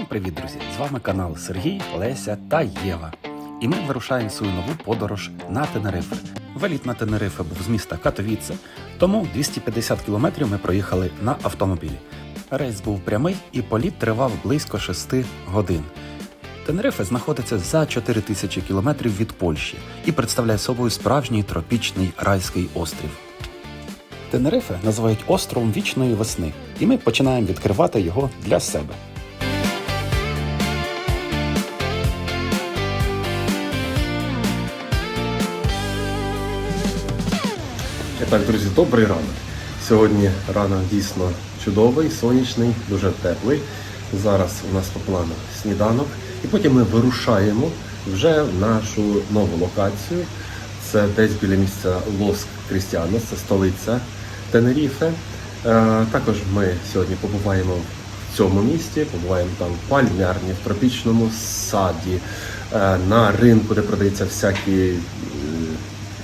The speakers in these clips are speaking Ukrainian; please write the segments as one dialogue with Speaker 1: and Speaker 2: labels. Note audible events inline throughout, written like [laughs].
Speaker 1: Всім привіт, друзі! З вами канал Сергій, Леся та Єва. І ми вирушаємо свою нову подорож на Тенерифе. Виліт на Тенерифе був з міста Катовіце, тому 250 кілометрів ми проїхали на автомобілі. Рейс був прямий і політ тривав близько 6 годин. Тенерифе знаходиться за 4 тисячі кілометрів від Польщі і представляє собою справжній тропічний райський острів. Тенерифе називають островом вічної весни, і ми починаємо відкривати його для себе.
Speaker 2: І так, друзі, добрий ранок. Сьогодні ранок дійсно чудовий, сонячний, дуже теплий. Зараз у нас по плану сніданок. І потім ми вирушаємо вже в нашу нову локацію. Це десь біля місця Лос Крістіанос, це столиця Тенеріфе. Е, Також ми сьогодні побуваємо в цьому місті, побуваємо там в пальмярні, в тропічному саді, е, на ринку, де продаються всякі е,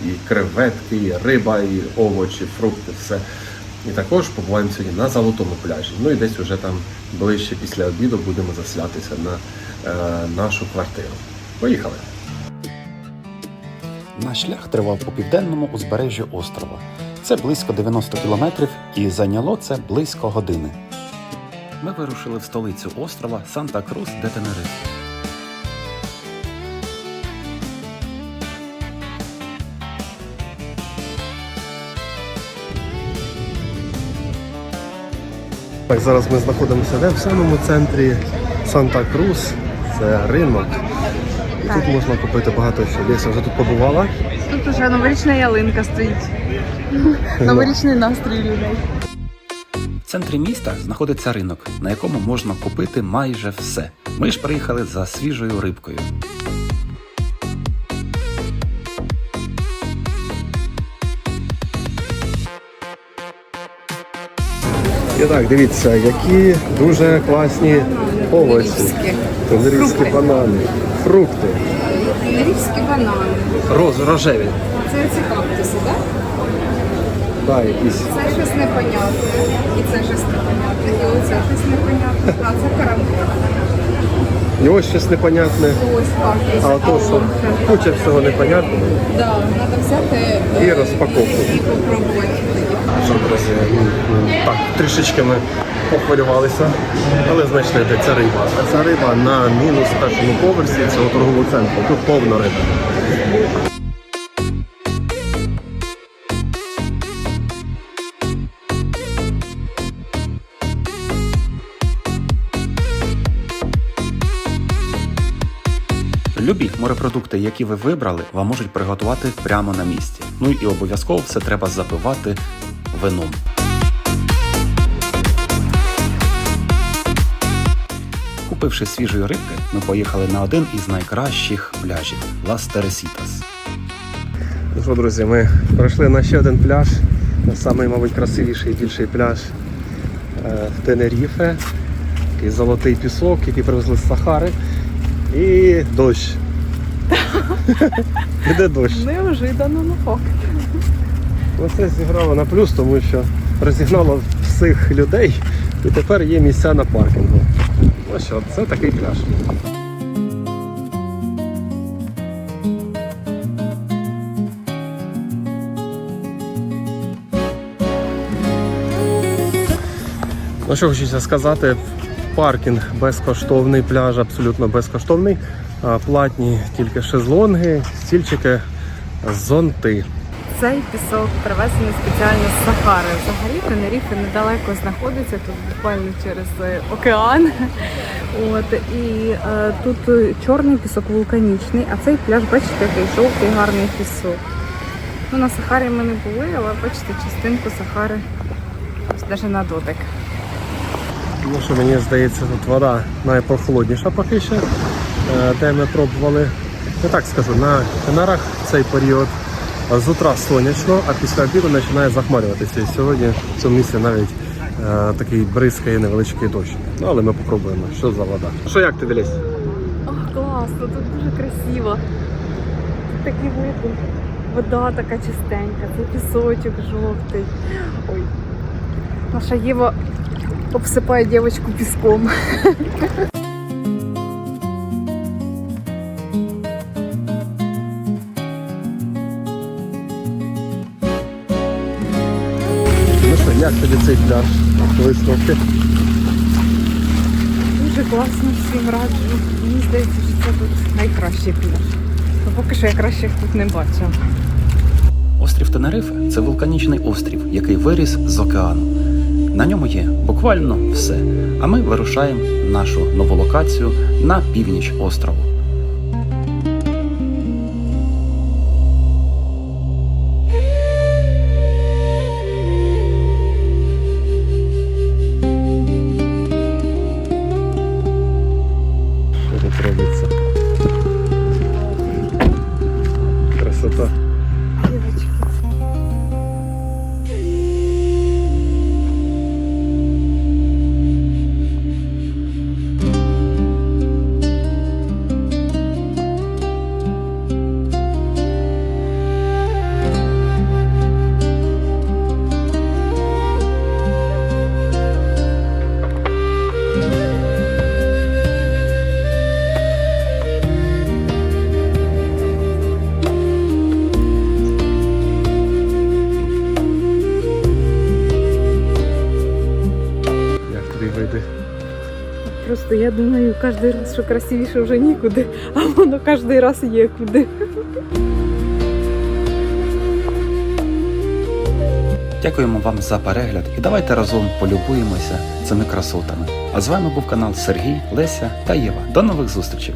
Speaker 2: і креветки, і риба, і овочі, фрукти, все. І також побуваємо сьогодні на золотому пляжі. Ну і десь уже там ближче після обіду будемо заселятися на е, нашу квартиру. Поїхали!
Speaker 1: Наш шлях тривав по південному узбережжю острова. Це близько 90 кілометрів і зайняло це близько години. Ми вирушили в столицю острова Санта-Крус де Тенерифе.
Speaker 2: Так, зараз ми знаходимося де в самому центрі Санта-Крус. Це ринок. І тут можна купити багато що. Леся вже тут побувала.
Speaker 3: Тут уже новорічна ялинка стоїть. [laughs] Новорічний настрій людей.
Speaker 1: В центрі міста знаходиться ринок, на якому можна купити майже все. Ми ж приїхали за свіжою рибкою.
Speaker 2: Так, дивіться, які дуже класні овочі.
Speaker 3: Фрукти.
Speaker 2: банани, фрукти,
Speaker 3: Тенерівські банани.
Speaker 2: роз, рожеві.
Speaker 3: Це ці кактуси, так?
Speaker 2: Да, якісь.
Speaker 3: Це щось непонятне. І це щось непонятне. І оце щось непонятне. А це карамель.
Speaker 2: І ось щось непонятне. А то, що куча всього непонятного.
Speaker 3: Да, треба взяти
Speaker 2: І
Speaker 3: е,
Speaker 2: розпаковку.
Speaker 3: і попробувати.
Speaker 2: Що, друзі, так, трішечки ми похвилювалися, але знайшли, де ця риба. Ця риба на мінус першому поверсі цього торгового центру. Тут повна риба.
Speaker 1: Любі морепродукти, які ви вибрали, вам можуть приготувати прямо на місці. Ну і обов'язково все треба запивати вином. Купивши свіжої рибки, ми поїхали на один із найкращих пляжів Лас Тересітас.
Speaker 2: Ну що, друзі, ми пройшли на ще один пляж. Самий, мабуть, красивіший і більший пляж е, в Тенеріфе. Такий золотий пісок, який привезли з Сахари. І дощ. [laughs] Іде дощ.
Speaker 3: Неожиданно, ну факт.
Speaker 2: Ну, це зіграло на плюс, тому що розігнало всіх людей і тепер є місця на паркінгу. Ну що, це такий пляж. Ну що хочеться сказати, паркінг безкоштовний, пляж абсолютно безкоштовний. Платні тільки шезлонги, стільчики, зонти.
Speaker 3: Цей пісок привезений спеціально з Сахари. Взагалі Тенеріфе недалеко знаходиться, тут буквально через е, океан. От і е, тут чорний пісок вулканічний, а цей пляж, бачите, який жовтий гарний пісок. Ну, на Сахарі ми не були, але бачите, частинку Сахари навіть на дотик.
Speaker 2: Ну що мені здається, тут вода найпрохолодніша поки що, е, де ми пробували. Не так скажу, на Канарах цей період з утра сонячно, а після обіду починає захмарюватися. І сьогодні в цьому місці навіть е, такий бризкає невеличкий дощ. Ну але ми попробуємо, що за вода. Що як тобі лізь?
Speaker 3: О, класно, тут дуже красиво. Тут такі види. Вода така чистенька, цей пісочок жовтий. Ой. Наша Єва обсыпая девочку песком.
Speaker 2: Ну що, як тобі цей пляж? Висновки?
Speaker 3: Дуже класно всім раджу. Мені здається, що це тут найкращий пляж. Поки що я кращих тут не бачу.
Speaker 1: Острів Тенерифе це вулканічний острів, який виріс з океану. На ньому є буквально все. А ми вирушаємо нашу нову локацію на північ острову.
Speaker 3: Просто я думаю, кожен раз, що красивіше вже нікуди, [laughs] а воно кожен раз є куди.
Speaker 1: Дякуємо вам за перегляд і давайте разом полюбуємося цими красотами. А з вами був канал Сергій, Леся та Єва. До нових зустрічей!